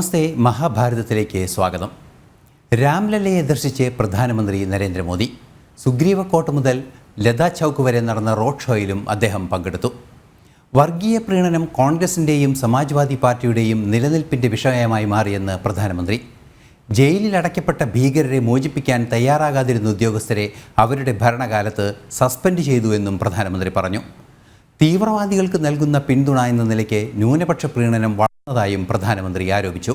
നമസ്തേ മഹാഭാരതത്തിലേക്ക് സ്വാഗതം. രാംലല്ലയെ ദർശിച്ച് പ്രധാനമന്ത്രി നരേന്ദ്രമോദി സുഗ്രീവക്കോട്ട് മുതൽ ലതാ ചൗക്ക് വരെ നടന്ന റോഡ് ഷോയിലും അദ്ദേഹം പങ്കെടുത്തു. വർഗീയ പ്രീണനം കോൺഗ്രസിന്റെയും സമാജ്വാദി പാർട്ടിയുടെയും നിലനിൽപ്പിന്റെ വിഷയമായി മാറിയെന്ന് പ്രധാനമന്ത്രി. ജയിലിൽ അടയ്ക്കപ്പെട്ട ഭീകരരെ മോചിപ്പിക്കാൻ തയ്യാറാകാതിരുന്ന ഉദ്യോഗസ്ഥരെ അവരുടെ ഭരണകാലത്ത് സസ്പെൻഡ് ചെയ്തു എന്നും പ്രധാനമന്ത്രി പറഞ്ഞു. തീവ്രവാദികൾക്ക് നൽകുന്ന പിന്തുണ എന്ന നിലയ്ക്ക് ന്യൂനപക്ഷ പ്രീണനം വളർന്നതായും പ്രധാനമന്ത്രി ആരോപിച്ചു.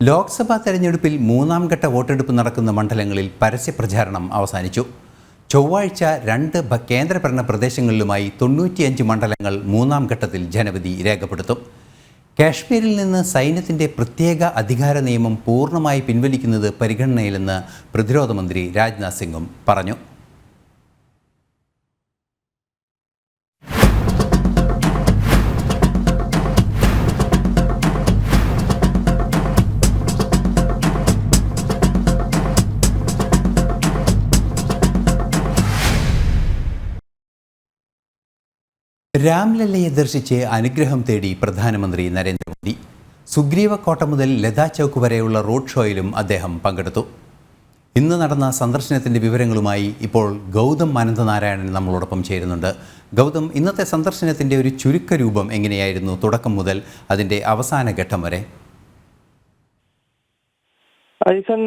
ലോക്സഭാ തെരഞ്ഞെടുപ്പിൽ മൂന്നാം ഘട്ട വോട്ടെടുപ്പ് നടക്കുന്ന മണ്ഡലങ്ങളിൽ പരസ്യപ്രചാരണം അവസാനിച്ചു. ചൊവ്വാഴ്ച രണ്ട് കേന്ദ്രഭരണ പ്രദേശങ്ങളിലുമായി തൊണ്ണൂറ്റിയഞ്ച് മണ്ഡലങ്ങൾ മൂന്നാം ഘട്ടത്തിൽ ജനവിധി രേഖപ്പെടുത്തും. കാശ്മീരിൽ നിന്ന് സൈന്യത്തിന്റെ പ്രത്യേക അധികാര നിയമം പൂർണമായി പിൻവലിക്കുന്നത് പരിഗണനയിലെന്ന് പ്രതിരോധമന്ത്രി രാജ്നാഥ് സിംഗും പറഞ്ഞു. രാംലല്ലയെ ദർശിച്ച് അനുഗ്രഹം തേടി പ്രധാനമന്ത്രി നരേന്ദ്രമോദി. സുഗ്രീവക്കോട്ട മുതൽ ലതാ ചൗക്ക് വരെയുള്ള റോഡ് ഷോയിലും അദ്ദേഹം പങ്കെടുത്തു. ഇന്ന് നടന്ന സന്ദർശനത്തിന്റെ വിവരങ്ങളുമായി ഇപ്പോൾ ഗൗതം അനന്തനാരായണൻ നമ്മളോടൊപ്പം ചേരുന്നുണ്ട്. ഗൗതം ഇന്നത്തെ സന്ദർശനത്തിന്റെ ഒരു ചുരുക്ക രൂപം എങ്ങനെയായിരുന്നു തുടക്കം മുതൽ അതിന്റെ അവസാന ഘട്ടം വരെ? ഐസൻ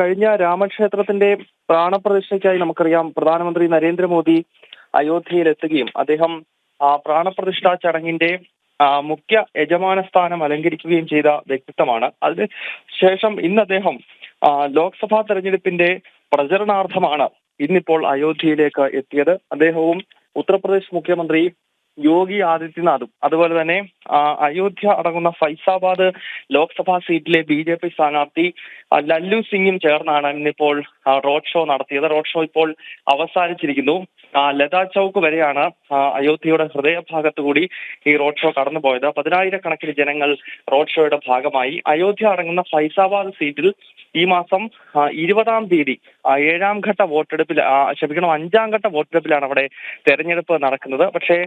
കഴിഞ്ഞ രാമക്ഷേത്രത്തിന്റെ പ്രാണപ്രതിഷ്ഠയ്ക്കായി നമുക്കറിയാം പ്രധാനമന്ത്രി നരേന്ദ്രമോദി അയോധ്യയിലെത്തുകയും അദ്ദേഹം പ്രാണപ്രതിഷ്ഠാ ചടങ്ങിന്റെ മുഖ്യ യജമാന സ്ഥാനം അലങ്കരിക്കുകയും ചെയ്ത വ്യക്തിത്വമാണ്. അതിന് ശേഷം ഇന്ന് അദ്ദേഹം ലോക്സഭാ തെരഞ്ഞെടുപ്പിന്റെ പ്രചരണാർത്ഥമാണ് ഇന്നിപ്പോൾ അയോധ്യയിലേക്ക് എത്തിയത്. അദ്ദേഹവും ഉത്തർപ്രദേശ് മുഖ്യമന്ത്രി യോഗി ആദിത്യനാഥും. അതുപോലെ തന്നെ അയോധ്യ അടങ്ങുന്ന ഫൈസാബാദ് ലോക്സഭാ സീറ്റിലെ ബി ജെ പി സ്ഥാനാർത്ഥി ലല്ലു സിംഗും ചേർന്നാണ് ഇന്നിപ്പോൾ റോഡ് ഷോ നടത്തിയത്. റോഡ് ഷോ ഇപ്പോൾ അവസാനിച്ചിരിക്കുന്നു. ലതാ ചൗക്ക് വരെയാണ് അയോധ്യയുടെ ഹൃദയഭാഗത്തു കൂടി ഈ റോഡ് ഷോ കടന്നുപോയത്. പതിനായിരക്കണക്കിന് ജനങ്ങൾ റോഡ് ഷോയുടെ ഭാഗമായി. അയോധ്യ അടങ്ങുന്ന ഫൈസാബാദ് സീറ്റിൽ ഈ മാസം ഇരുപതാം തീയതി ഏഴാം ഘട്ട വോട്ടെടുപ്പിൽ ക്ഷമിക്കണം അഞ്ചാം ഘട്ട വോട്ടെടുപ്പിലാണ് അവിടെ തെരഞ്ഞെടുപ്പ് നടക്കുന്നത്. പക്ഷേ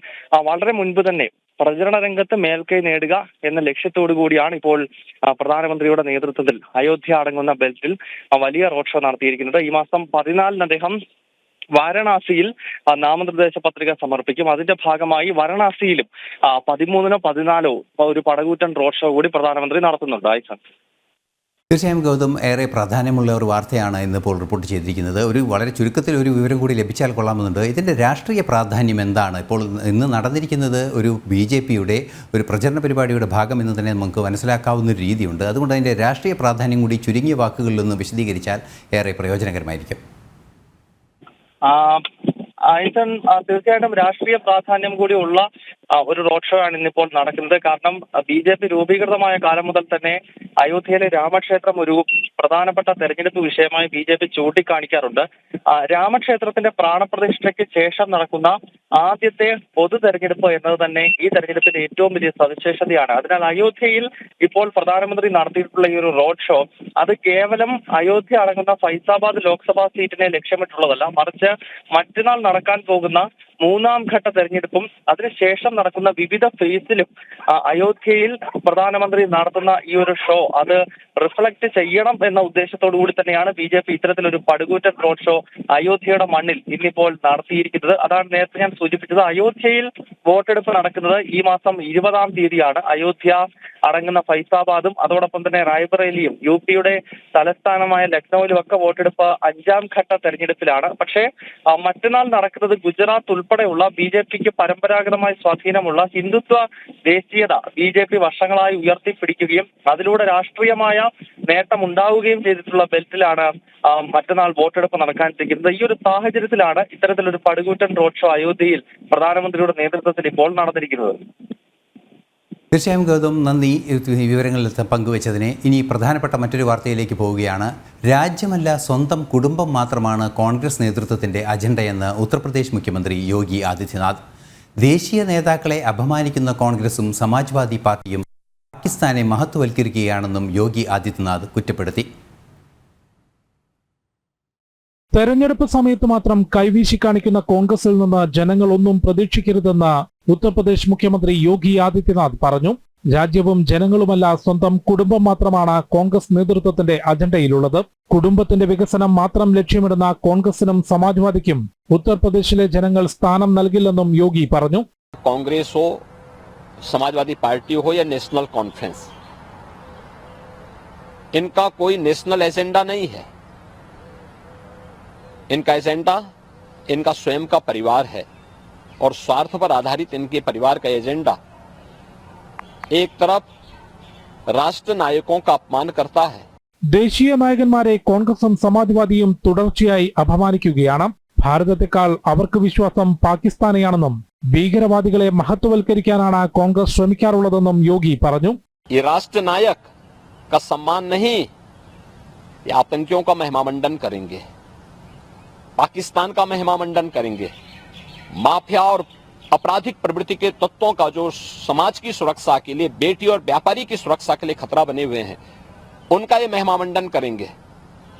വളരെ മുൻപ് തന്നെ പ്രചരണ രംഗത്ത് മേൽക്കൈ നേടുക എന്ന ലക്ഷ്യത്തോടു കൂടിയാണ് ഇപ്പോൾ പ്രധാനമന്ത്രിയുടെ നേതൃത്വത്തിൽ അയോധ്യ അടങ്ങുന്ന ബെൽറ്റിൽ വലിയ റോഡ് ഷോ നടത്തിയിരിക്കുന്നത്. ഈ മാസം പതിനാലിന് അദ്ദേഹം വാരണാസിയിൽ നാമനിർദ്ദേശ പത്രിക സമർപ്പിക്കും. അതിന്റെ ഭാഗമായി വാരണാസിയിലും പതിമൂന്നിനോ പതിനാലോ ഒരു പടകൂറ്റൻ റോഡ് ഷോ കൂടി പ്രധാനമന്ത്രി നടത്തുന്നുണ്ട്. ആയിസൺ തീർച്ചയായും ഗൗതം ഏറെ പ്രാധാന്യമുള്ള ഒരു വാർത്തയാണ് ഇന്നിപ്പോൾ റിപ്പോർട്ട് ചെയ്തിരിക്കുന്നത്. ഒരു വളരെ ചുരുക്കത്തിൽ ഒരു വിവരം കൂടി ലഭിച്ചാൽ കൊള്ളാമെന്നുണ്ട്. ഇതിന്റെ രാഷ്ട്രീയ പ്രാധാന്യം എന്താണ്? ഇപ്പോൾ ഇന്ന് നടന്നിരിക്കുന്നത് ഒരു ബി ജെ പിയുടെ ഒരു പ്രചരണ പരിപാടിയുടെ ഭാഗം എന്ന് തന്നെ നമുക്ക് മനസ്സിലാക്കാവുന്ന ഒരു രീതിയുണ്ട്. അതുകൊണ്ട് അതിന്റെ രാഷ്ട്രീയ പ്രാധാന്യം കൂടി ചുരുങ്ങിയ വാക്കുകളിലൊന്ന് വിശദീകരിച്ചാൽ ഏറെ പ്രയോജനകരമായിരിക്കും. ഐസൺ തീർച്ചയായിട്ടും രാഷ്ട്രീയ പ്രാധാന്യം കൂടി ഉള്ള ഒരു റോഡ് ഷോ ആണ് ഇന്നിപ്പോൾ നടക്കുന്നത്. കാരണം ബി ജെ പി രൂപീകൃതമായ കാലം മുതൽ തന്നെ അയോധ്യയിലെ രാമക്ഷേത്രം ഒരു പ്രധാനപ്പെട്ട തെരഞ്ഞെടുപ്പ് വിഷയമായി ബി ജെ പി ചൂണ്ടിക്കാണിക്കാറുണ്ട്. രാമക്ഷേത്രത്തിന്റെ പ്രാണപ്രതിഷ്ഠയ്ക്ക് ശേഷം നടക്കുന്ന ആദ്യത്തെ പൊതു തെരഞ്ഞെടുപ്പ് എന്നത് തന്നെ ഈ തെരഞ്ഞെടുപ്പിന്റെ ഏറ്റവും വലിയ സവിശേഷതയാണ്. അതിനാൽ അയോധ്യയിൽ ഇപ്പോൾ പ്രധാനമന്ത്രി നടത്തിയിട്ടുള്ള ഈ ഒരു റോഡ് ഷോ അത് കേവലം അയോധ്യ അടങ്ങുന്ന ഫൈസാബാദ് ലോക്സഭാ സീറ്റിനെ ലക്ഷ്യമിട്ടുള്ളതല്ല മറിച്ച് മറ്റന്നാൾ നടക്കാൻ പോകുന്ന മൂന്നാം ഘട്ട തെരഞ്ഞെടുപ്പും അതിനുശേഷം നടക്കുന്ന വിവിധ ഫേസിലും അയോധ്യയിൽ പ്രധാനമന്ത്രി നടത്തുന്ന ഈ ഒരു ഷോ അത് റിഫ്ലക്ട് ചെയ്യണം എന്ന ഉദ്ദേശത്തോടു കൂടി തന്നെയാണ് ബി ജെ പി ഇത്തരത്തിലൊരു പടുകൂറ്റൻ റോഡ് ഷോ അയോധ്യയുടെ മണ്ണിൽ ഇന്നിപ്പോൾ നടത്തിയിരിക്കുന്നത്. അതാണ് നേരത്തെ ഞാൻ സൂചിപ്പിച്ചത്. അയോധ്യയിൽ വോട്ടെടുപ്പ് നടക്കുന്നത് ഈ മാസം ഇരുപതാം തീയതിയാണ്. അയോധ്യ അടങ്ങുന്ന ഫൈസാബാദും അതോടൊപ്പം തന്നെ റായ്ബറേലിയും യു പിയുടെ തലസ്ഥാനമായ ലക്നൌവിലും ഒക്കെ വോട്ടെടുപ്പ് അഞ്ചാം ഘട്ട തെരഞ്ഞെടുപ്പിലാണ്. പക്ഷേ മറ്റന്നാൾ നടക്കുന്നത് ഗുജറാത്ത് ഉൾപ്പെടെയുള്ള ബി ജെ പിക്ക് പരമ്പരാഗതമായി സ്വാധീനമുള്ള ഹിന്ദുത്വ ദേശീയത ബി ജെ പി വർഷങ്ങളായി ഉയർത്തിപ്പിടിക്കുകയും അതിലൂടെ രാഷ്ട്രീയമായ നേട്ടം ഉണ്ടാവുകയും ചെയ്തിട്ടുള്ള ബെൽറ്റിലാണ് മറ്റന്നാൾ വോട്ടെടുപ്പ് നടക്കാനിരിക്കുന്നത്. ഈ ഒരു സാഹചര്യത്തിലാണ് ഇത്തരത്തിലൊരു പടുകൂറ്റൻ റോഡ് ഷോ അയോധ്യയിൽ പ്രധാനമന്ത്രിയുടെ നേതൃത്വത്തിൽ ഇപ്പോൾ നടന്നിരിക്കുന്നത്. തീർച്ചയായും ഗൗതം നന്ദി. വിവരങ്ങളിൽ പങ്കുവച്ചതിന് ഇനി പ്രധാനപ്പെട്ട മറ്റൊരു വാർത്തയിലേക്ക് പോവുകയാണ്. രാജ്യമല്ല സ്വന്തം കുടുംബം മാത്രമാണ് കോൺഗ്രസ് നേതൃത്വത്തിന്റെ അജണ്ടയെന്ന് ഉത്തർപ്രദേശ് മുഖ്യമന്ത്രി യോഗി ആദിത്യനാഥ്. ദേശീയ നേതാക്കളെ അപമാനിക്കുന്ന കോൺഗ്രസും സമാജ്വാദി പാർട്ടിയും പാകിസ്ഥാനെ മഹത്വവൽക്കരിക്കുകയാണെന്നും യോഗി ആദിത്യനാഥ് കുറ്റപ്പെടുത്തി. തെരഞ്ഞെടുപ്പ് സമയത്ത് മാത്രം കൈവീശി കാണിക്കുന്ന കോൺഗ്രസിൽ നിന്ന് ജനങ്ങൾ ഒന്നും പ്രതീക്ഷിക്കരുതെന്ന് ഉത്തർപ്രദേശ് മുഖ്യമന്ത്രി യോഗി ആദിത്യനാഥ് പറഞ്ഞു രാജ്യവും ജനങ്ങളുമല്ല സ്വന്തം കുടുംബം മാത്രമാണ് കോൺഗ്രസ് നേതൃത്വത്തിന്റെ അജണ്ടയിലുള്ളത് കുടുംബത്തിന്റെ വികസനം മാത്രം ലക്ഷ്യമിടുന്ന കോൺഗ്രസിനും സമാജ്വാദിക്കും ഉത്തർപ്രദേശിലെ ജനങ്ങൾ സ്ഥാനം നൽകില്ലെന്നും യോഗി പറഞ്ഞു कांग्रेस हो समाजवादी पार्टी हो या नेशनल कॉन्फ्रेंस इनका कोई नेशनल एजेंडा नहीं है इनका एजेंडा इनका स्वयं का परिवार है और स्वार्थ पर आधारित इनके परिवार का एजेंडा एक तरफ राष्ट्र नायकों का अपमान करता है ദേശീയ നായകന്മാരെ കോൺഗ്രസും സമാജ്വാദിയും തുടർച്ചയായി അപമാനിക്കുകയാണ് ഭാരതത്തെക്കാൾ അവർക്ക് വിശ്വാസം പാകിസ്ഥാനെയാണെന്നും ഭീകരവാദികളെ മഹത്വവൽക്കരിക്കാനാണ് കോൺഗ്രസ് ശ്രമിക്കാറുള്ളതെന്നും യോഗി പറഞ്ഞു ये राष्ट्र नायक का सम्मान नहीं ये आतंकियों का महिमामंडन करेंगे पाकिस्तान का महिमामंडन करेंगे माफिया और आपराधिक प्रवृत्ति के तत्वों का जो समाज की सुरक्षा के लिए बेटी और व्यापारी की सुरक्षा के लिए खतरा बने हुए हैं उनका ये महिमामंडन करेंगे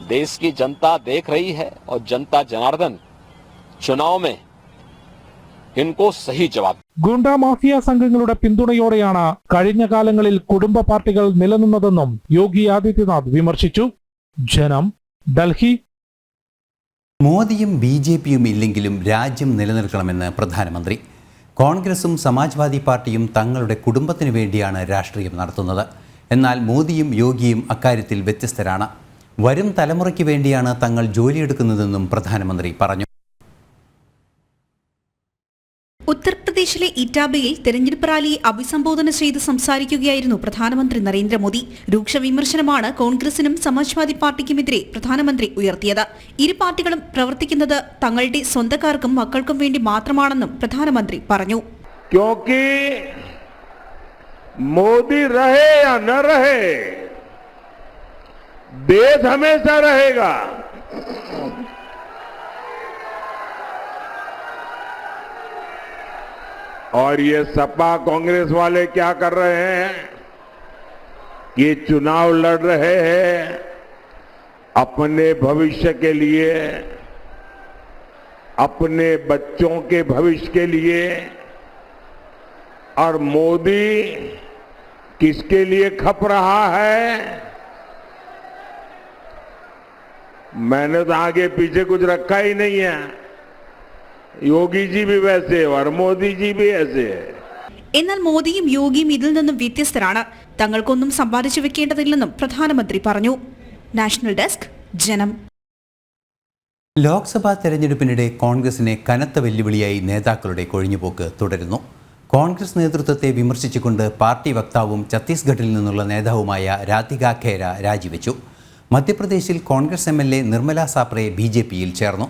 देश की जनता देख रही है और जनता जनार्दन चुनाव में इनको सही जवाब ഗുണ്ട മാഫിയ സംഘങ്ങളുടെ പിന്തുണയോടെയാണ് കഴിഞ്ഞ കാലങ്ങളിൽ കുടുംബ പാർട്ടികൾ നിലനിന്നതെന്നും യോഗി ആദിത്യനാഥ് വിമർശിച്ചു ജനം ഡൽഹി മോദിയും ബി ജെ പിയും ഇല്ലെങ്കിലും രാജ്യം നിലനിൽക്കണമെന്ന് പ്രധാനമന്ത്രി. കോൺഗ്രസും സമാജ്വാദി പാർട്ടിയും തങ്ങളുടെ കുടുംബത്തിന് വേണ്ടിയാണ് രാഷ്ട്രീയം നടത്തുന്നത്. എന്നാൽ മോദിയും യോഗിയും അക്കാര്യത്തിൽ വ്യത്യസ്തരാണ്. വരും തലമുറയ്ക്ക് വേണ്ടിയാണ് തങ്ങൾ ജോലിയെടുക്കുന്നതെന്നും പ്രധാനമന്ത്രി പറഞ്ഞു. ഉത്തർപ്രദേശിലെ ഇറ്റാബയിൽ തെരഞ്ഞെടുപ്പ് റാലിയെ അഭിസംബോധന ചെയ്ത് സംസാരിക്കുകയായിരുന്നു പ്രധാനമന്ത്രി നരേന്ദ്രമോദി. രൂക്ഷ വിമർശനമാണ് കോൺഗ്രസിനും സമാജ്വാദി പാർട്ടിക്കുമെതിരെ പ്രധാനമന്ത്രി ഉയർത്തിയത്. ഇരു പാർട്ടികളും പ്രവർത്തിക്കുന്നത് തങ്ങളുടെ സ്വന്തക്കാർക്കും മക്കൾക്കും വേണ്ടി മാത്രമാണെന്നും പ്രധാനമന്ത്രി പറഞ്ഞു. മോദി രഹേ രഹേഗാ और ये सपा कांग्रेस वाले क्या कर रहे हैं? ये चुनाव लड़ रहे हैं अपने भविष्य के लिए, अपने बच्चों के भविष्य के लिए। और मोदी किसके लिए खप रहा है? मैंने तो आगे पीछे कुछ रखा ही नहीं है। योगी जी भी वैसे और मोदी जी भी ऐसे है എന്നാൽ മോദിയും യോഗിയും ഇതിൽ നിന്നും വ്യത്യസ്തരാണ് തങ്ങൾക്കൊന്നും സമ്പാദിച്ചു വെക്കേണ്ടതില്ലെന്നും പ്രധാനമന്ത്രി പറഞ്ഞു നാഷണൽ ഡെസ്ക് ജനം ലോക്സഭാ തെരഞ്ഞെടുപ്പിനിടെ കോൺഗ്രസിനെ കനത്ത വെല്ലുവിളിയായി നേതാക്കളുടെ കൊഴിഞ്ഞുപോക്ക് തുടരുന്നു കോൺഗ്രസ് നേതൃത്വത്തെ വിമർശിച്ചുകൊണ്ട് പാർട്ടി വക്താവും ഛത്തീസ്ഗഡിൽ നിന്നുള്ള നേതാവുമായ രാധിക ഖേര രാജിവെച്ചു മധ്യപ്രദേശിൽ Congress M L A Nirmala Sapre B J പിയിൽ ചേർന്നു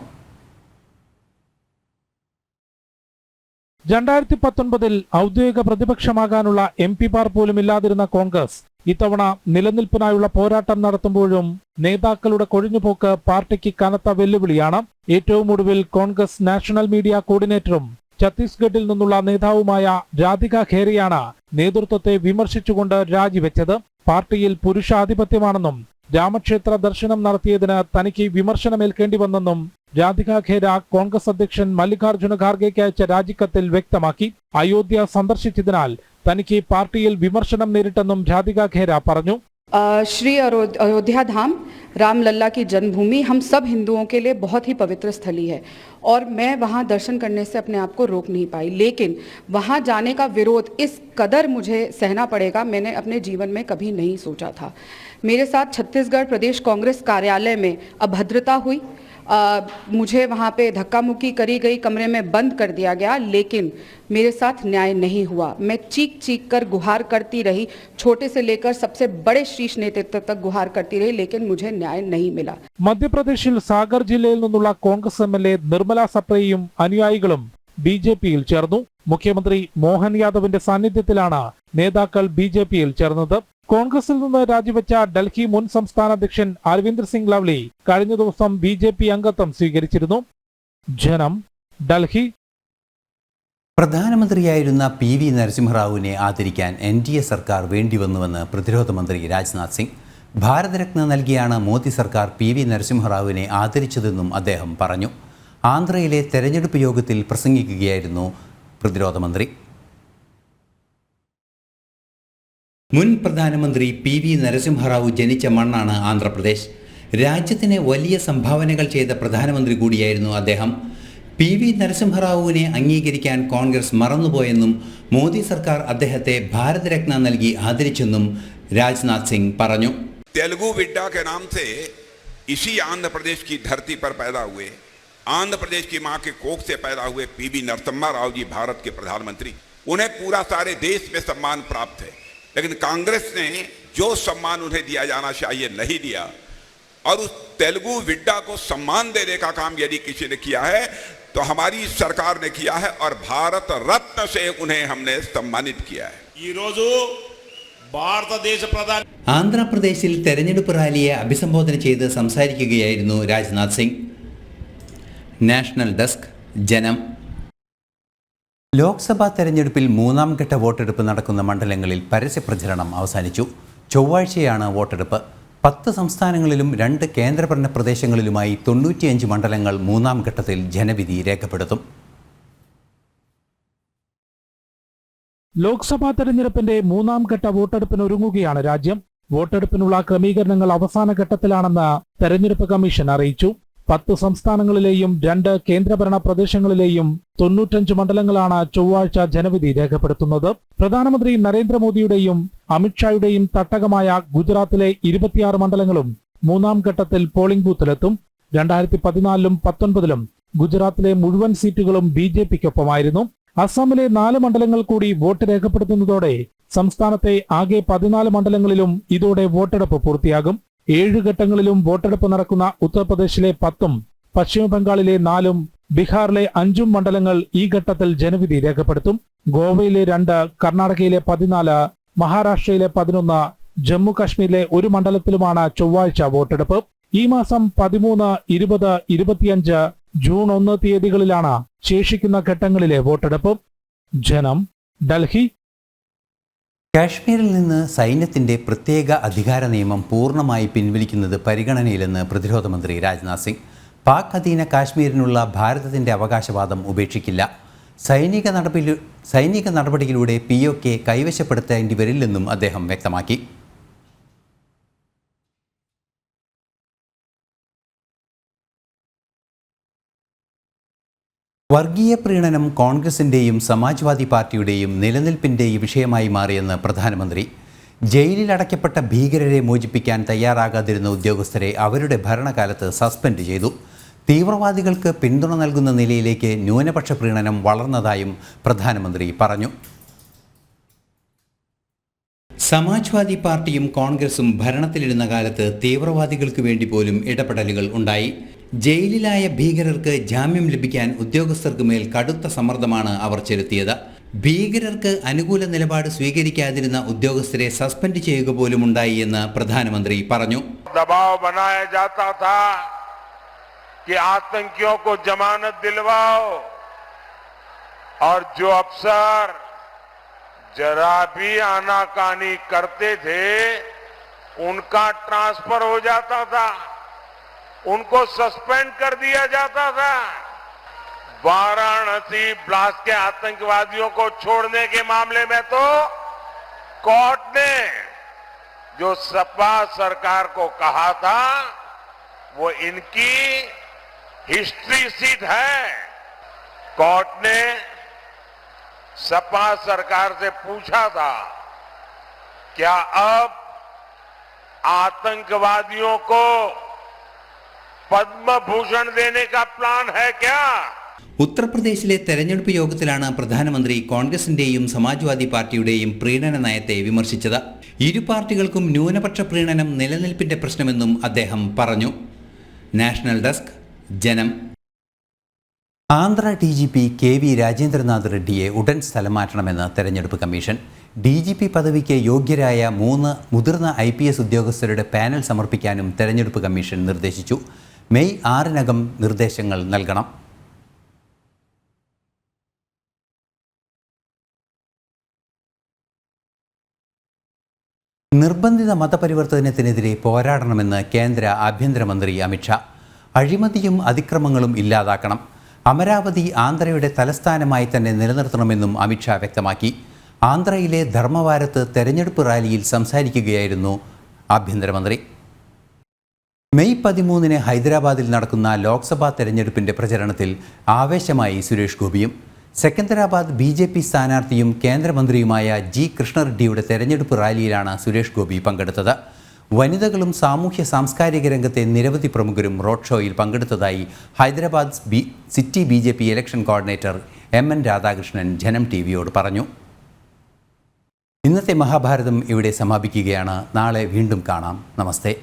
രണ്ടായിരത്തി പത്തൊൻപതിൽ ഔദ്യോഗിക പ്രതിപക്ഷമാകാനുള്ള എം പിമാർ പോലും ഇല്ലാതിരുന്ന കോൺഗ്രസ് ഇത്തവണ നിലനിൽപ്പിനായുള്ള പോരാട്ടം നടത്തുമ്പോഴും നേതാക്കളുടെ കൊഴിഞ്ഞുപോക്ക് പാർട്ടിക്ക് കനത്ത വെല്ലുവിളിയാണ്. ഏറ്റവും ഒടുവിൽ കോൺഗ്രസ് നാഷണൽ മീഡിയ കോർഡിനേറ്ററും ഛത്തീസ്ഗഡിൽ നിന്നുള്ള നേതാവുമായ രാധിക ഖേരയാണ് നേതൃത്വത്തെ വിമർശിച്ചുകൊണ്ട് രാജിവെച്ചത്. പാർട്ടിയിൽ പുരുഷാധിപത്യമാണെന്നും രാമക്ഷേത്ര ദർശനം നടത്തിയതിന് തനിക്ക് വിമർശനമേൽക്കേണ്ടി വന്നെന്നും രാധിക ഖേര കോൺഗ്രസ് അധ്യക്ഷൻ മല്ലികാർജുന ഖാർഗെക്ക് അയച്ച രാജിക്കത്തിൽ വ്യക്തമാക്കി അയോധ്യ സന്ദർശിച്ചതിനാൽ തനിക്ക് പാർട്ടിയിൽ വിമർശനം നേരിട്ടെന്നും രാധിക ഖേര പറഞ്ഞു अ, श्री अरो- अयोध्या धाम रामलल्ला की जन्मभूमि हम सब हिंदुओं के लिए बहुत ही पवित्र स्थली है और मैं वहाँ दर्शन करने से अपने आप को रोक नहीं पाई लेकिन वहाँ जाने का विरोध इस कदर मुझे सहना पड़ेगा मैंने अपने जीवन में कभी नहीं सोचा था मेरे साथ छत्तीसगढ़ प्रदेश कांग्रेस कार्यालय में अभद्रता हुई अ, मुझे वहाँ पे धक्का मुक्की करी गई कमरे में बंद कर दिया गया लेकिन मेरे साथ न्याय नहीं हुआ मैं चीख चीख कर गुहार करती रही छोटे से लेकर सबसे बड़े शीर्ष नेतृत्व तक गुहार करती रही लेकिन मुझे न्याय नहीं मिला മധ്യപ്രദേശിൽ സാഗർ ജില്ലയിൽ നിന്നുള്ള Congress M L A Nirmala സപ്രയും അനുയായികളും ബി ജെ പിയിൽ ചേർന്നു മുഖ്യമന്ത്രി മോഹൻ യാദവിന്റെ സാന്നിധ്യത്തിലാണ് നേതാക്കൾ ബി ജെ പിയിൽ ചേർന്നത് കോൺഗ്രസിൽ നിന്ന് രാജിവെച്ച ഡൽഹി മുൻ സംസ്ഥാന അധ്യക്ഷൻ അരവിന്ദർ സിംഗ് ലവ്ലി കഴിഞ്ഞ ദിവസം ബി ജെ പി അംഗത്വം സ്വീകരിച്ചിരുന്നു. ജനം ഡൽഹി. പ്രധാനമന്ത്രിയായിരുന്ന പി വി നരസിംഹറാവുവിനെ ആദരിക്കാൻ എൻ ഡി എ സർക്കാർ വേണ്ടിവന്നുവെന്ന് പ്രതിരോധ മന്ത്രി രാജ്നാഥ് സിംഗ്. ഭാരതരത്ന നൽകിയാണ് മോദി സർക്കാർ പി വി നരസിംഹറാവുവിനെ ആദരിച്ചതെന്നും അദ്ദേഹം പറഞ്ഞു. ആന്ധ്രയിലെ തെരഞ്ഞെടുപ്പ് യോഗത്തിൽ പ്രസംഗിക്കുകയായിരുന്നു പ്രതിരോധ മന്ത്രി. മുൻ പ്രധാനമന്ത്രി പി വി നരസിംഹറാവു ജനിച്ച മണ്ണാണ് ആന്ധ്രാപ്രദേശ് രാജ്യത്തിന് വലിയ സംഭാവനകൾ ചെയ്ത പ്രധാനമന്ത്രി കൂടിയായിരുന്നു അദ്ദേഹം പി വി നരസിംഹറാവുവിനെ അംഗീകരിക്കാൻ കോൺഗ്രസ് മറന്നുപോയെന്നും മോദി സർക്കാർ അദ്ദേഹത്തെ ഭാരതരത്ന നൽകി ആദരിച്ചെന്നും രാജ്നാഥ് സിംഗ് പറഞ്ഞു तेलुगु विड्डा के नाम से इसी आंध्र प्रदेश की धरती पर पैदा हुए आंध्र प्रदेश की मां के कोख से पैदा हुए पीवी नरसिम्हा राव जी भारत के प्रधानमंत्री उन्हें पूरा सारे देश में सम्मान प्राप्त है लेकिन कांग्रेस ने जो सम्मान उन्हें दिया जाना चाहिए नहीं दिया। और उस तेलुगु विड्डा को सम्मान देने का काम यदि किसी ने किया है तो हमारी सरकार ने किया है और भारत रत्न से उन्हें हमने सम्मानित किया है। ആന്ധ്രാപ്രദേശിൽ തെരഞ്ഞെടുപ്പ് റാലിയെ അഭിസംബോധന ചെയ്ത് സംസാരിക്കുകയായിരുന്നു രാജ്നാഥ് सिंह नेशनल डेस्क जनम ലോക്സഭാ തെരഞ്ഞെടുപ്പിൽ മൂന്നാം ഘട്ട വോട്ടെടുപ്പ് നടക്കുന്ന മണ്ഡലങ്ങളിൽ പരസ്യപ്രചരണം അവസാനിച്ചു. ചൊവ്വാഴ്ചയാണ് വോട്ടെടുപ്പ്. പത്ത് സംസ്ഥാനങ്ങളിലും രണ്ട് കേന്ദ്രഭരണ പ്രദേശങ്ങളിലുമായി തൊണ്ണൂറ്റിയഞ്ച് മണ്ഡലങ്ങൾ മൂന്നാം ഘട്ടത്തിൽ ജനവിധി രേഖപ്പെടുത്തും. ലോക്സഭാ തെരഞ്ഞെടുപ്പിന്റെ മൂന്നാം ഘട്ട വോട്ടെടുപ്പിന് ഒരുങ്ങുകയാണ് രാജ്യം. വോട്ടെടുപ്പിനുള്ള ക്രമീകരണങ്ങൾ അവസാന ഘട്ടത്തിലാണെന്ന് തെരഞ്ഞെടുപ്പ് കമ്മീഷൻ അറിയിച്ചു. പത്ത് സംസ്ഥാനങ്ങളിലെയും രണ്ട് കേന്ദ്രഭരണ പ്രദേശങ്ങളിലെയും തൊണ്ണൂറ്റഞ്ച് മണ്ഡലങ്ങളാണ് ചൊവ്വാഴ്ച ജനവിധി രേഖപ്പെടുത്തുന്നത്. പ്രധാനമന്ത്രി നരേന്ദ്രമോദിയുടെയും അമിത്ഷായുടെയും തട്ടകമായ ഗുജറാത്തിലെ ഇരുപത്തിയാറ് മണ്ഡലങ്ങളും മൂന്നാം ഘട്ടത്തിൽ പോളിംഗ് ബൂത്തിലെത്തും. രണ്ടായിരത്തി പതിനാലിലും പത്തൊൻപതിലും ഗുജറാത്തിലെ മുഴുവൻ സീറ്റുകളും ബി ജെ പിക്കൊപ്പമായിരുന്നു. അസമിലെ നാല് മണ്ഡലങ്ങൾ കൂടി വോട്ട് രേഖപ്പെടുത്തുന്നതോടെ സംസ്ഥാനത്തെ ആകെ പതിനാല് മണ്ഡലങ്ങളിലും ഇതോടെ വോട്ടെടുപ്പ് പൂർത്തിയാകും. ഏഴ് ഘട്ടങ്ങളിലും വോട്ടെടുപ്പ് നടക്കുന്ന ഉത്തർപ്രദേശിലെ പത്തും പശ്ചിമബംഗാളിലെ നാലും ബീഹാറിലെ അഞ്ചും മണ്ഡലങ്ങൾ ഈ ഘട്ടത്തിൽ ജനവിധി രേഖപ്പെടുത്തും. ഗോവയിലെ രണ്ട് കർണാടകയിലെ പതിനാല് മഹാരാഷ്ട്രയിലെ പതിനൊന്ന് ജമ്മു കാശ്മീരിലെ ഒരു മണ്ഡലത്തിലുമാണ് ചൊവ്വാഴ്ച വോട്ടെടുപ്പ്. ഈ മാസം പതിമൂന്ന് ഇരുപത് ഇരുപത്തിയഞ്ച് ജൂൺ ഒന്ന് തീയതികളിലാണ് ശേഷിക്കുന്ന ഘട്ടങ്ങളിലെ വോട്ടെടുപ്പ്. ജനം ഡൽഹി കാശ്മീരിൽ നിന്ന് സൈന്യത്തിന്റെ പ്രത്യേക അധികാര നിയമം പൂർണമായി പിൻവലിക്കുന്നത് പരിഗണനയിലെന്ന് പ്രതിരോധ മന്ത്രി രാജ്നാഥ് സിംഗ്. പാക് അധീന കാശ്മീരിനുള്ള ഭാരതത്തിന്റെ അവകാശവാദം ഉപേക്ഷിക്കില്ല. സൈനിക നടപടി സൈനിക നടപടിയിലൂടെ പി ഒ കെ കൈവശപ്പെടുത്തേണ്ടി വരില്ലെന്നും അദ്ദേഹം വ്യക്തമാക്കി. വർഗീയ പ്രീണനം കോൺഗ്രസിന്റെയും സമാജ്വാദി പാർട്ടിയുടെയും നിലനിൽപ്പിന്റെയും വിഷയമായി മാറിയെന്ന് പ്രധാനമന്ത്രി. ജയിലിൽ അടയ്ക്കപ്പെട്ട ഭീകരരെ മോചിപ്പിക്കാൻ തയ്യാറാകാതിരുന്ന ഉദ്യോഗസ്ഥരെ അവരുടെ ഭരണകാലത്ത് സസ്പെൻഡ് ചെയ്തു. തീവ്രവാദികൾക്ക് പിന്തുണ നൽകുന്ന നിലയിലേക്ക് ന്യൂനപക്ഷ പ്രീണനം വളർന്നതായും പ്രധാനമന്ത്രി പറഞ്ഞു. സമാജ്വാദി പാർട്ടിയും കോൺഗ്രസും ഭരണത്തിലിരുന്ന കാലത്ത് തീവ്രവാദികൾക്ക് വേണ്ടി പോലും ഇടപെടലുകൾ ഉണ്ടായി. ജയിലിലായ ഭീകരർക്ക് ജാമ്യം ലഭിക്കാൻ ഉദ്യോഗസ്ഥർക്ക് മേൽ കടുത്ത സമ്മർദ്ദമാണ് അവർ ചെലുത്തിയത് ഭീകരർക്ക് അനുകൂല നിലപാട് സ്വീകരിക്കാതിരുന്ന ഉദ്യോഗസ്ഥരെ സസ്പെൻഡ് ചെയ്യുക പോലും ഉണ്ടായി എന്ന് പ്രധാനമന്ത്രി പറഞ്ഞു दबाव बनाया जाता था कि आतंकियों को जमानत दिलवाओ और जो अफसर जरा भी आनाकानी करते थे उनका ट्रांसफर हो जाता था उनको सस्पेंड कर दिया जाता था। वाराणसी ब्लास्ट के आतंकवादियों को छोड़ने के मामले में तो कोर्ट ने जो सपा सरकार को कहा था, वो इनकी हिस्ट्री सीट है। कोर्ट ने सपा सरकार से पूछा था, क्या अब आतंकवादियों को പത്മഭൂഷൺ പ്ലാൻ ഹേ ക്യാ ഉത്തർപ്രദേശിലെ തെരഞ്ഞെടുപ്പ് യോഗത്തിലാണ് പ്രധാനമന്ത്രി കോൺഗ്രസിന്റെയും സമാജ്വാദി പാർട്ടിയുടെയും പ്രീണന നയത്തെ വിമർശിച്ചത്. ഇരു പാർട്ടികൾക്കും ന്യൂനപക്ഷ പ്രീണനം നിലനിൽപ്പിന്റെ പ്രശ്നമെന്നും അദ്ദേഹം പറഞ്ഞു. National desk Janam. Andhra D G P K V Rajendranath റെഡ്ഡിയെ ഉടൻ സ്ഥലമാറ്റണമെന്ന് തെരഞ്ഞെടുപ്പ് കമ്മീഷൻ. ഡി ജി പി പദവിക്ക് യോഗ്യരായ മൂന്ന് മുതിർന്ന ഐ പി എസ് ഉദ്യോഗസ്ഥരുടെ പാനൽ സമർപ്പിക്കാനും തെരഞ്ഞെടുപ്പ് കമ്മീഷൻ നിർദ്ദേശിച്ചു. മെയ് ആറിനകം നിർദ്ദേശങ്ങൾ നൽകണം. നിർബന്ധിത മതപരിവർത്തനത്തിനെതിരെ പോരാടണമെന്ന് കേന്ദ്ര ആഭ്യന്തരമന്ത്രി അമിത്ഷാ അഴിമതിയും അതിക്രമങ്ങളും ഇല്ലാതാക്കണം. അമരാവതി ആന്ധ്രയുടെ തലസ്ഥാനമായി തന്നെ നിലനിർത്തണമെന്നും അമിത്ഷാ വ്യക്തമാക്കി. ആന്ധ്രയിലെ ധർമ്മവാരത്ത് തെരഞ്ഞെടുപ്പ് റാലിയിൽ സംസാരിക്കുകയായിരുന്നു ആഭ്യന്തരമന്ത്രി. മെയ് പതിമൂന്നിന് ഹൈദരാബാദിൽ നടക്കുന്ന ലോക്സഭാ തെരഞ്ഞെടുപ്പിന്റെ പ്രചരണത്തിൽ ആവേശമായി സുരേഷ് ഗോപിയും സെക്കന്ദരാബാദ് ബി ജെ പി സ്ഥാനാർത്ഥിയും കേന്ദ്രമന്ത്രിയുമായ ജി കൃഷ്ണറെഡ്ഡിയുടെ തെരഞ്ഞെടുപ്പ് റാലിയിലാണ് സുരേഷ് ഗോപി പങ്കെടുത്തത്. വനിതകളും സാമൂഹ്യ സാംസ്കാരിക രംഗത്തെ നിരവധി പ്രമുഖരും റോഡ് ഷോയിൽ പങ്കെടുത്തതായി Hyderabad B city B J P election coordinator M N Radhakrishnan Janam T വിയോട് പറഞ്ഞു. ഇന്നത്തെ മഹാഭാരതം ഇവിടെ സമാപിക്കുകയാണ്. നാളെ വീണ്ടും കാണാം. നമസ്തേ.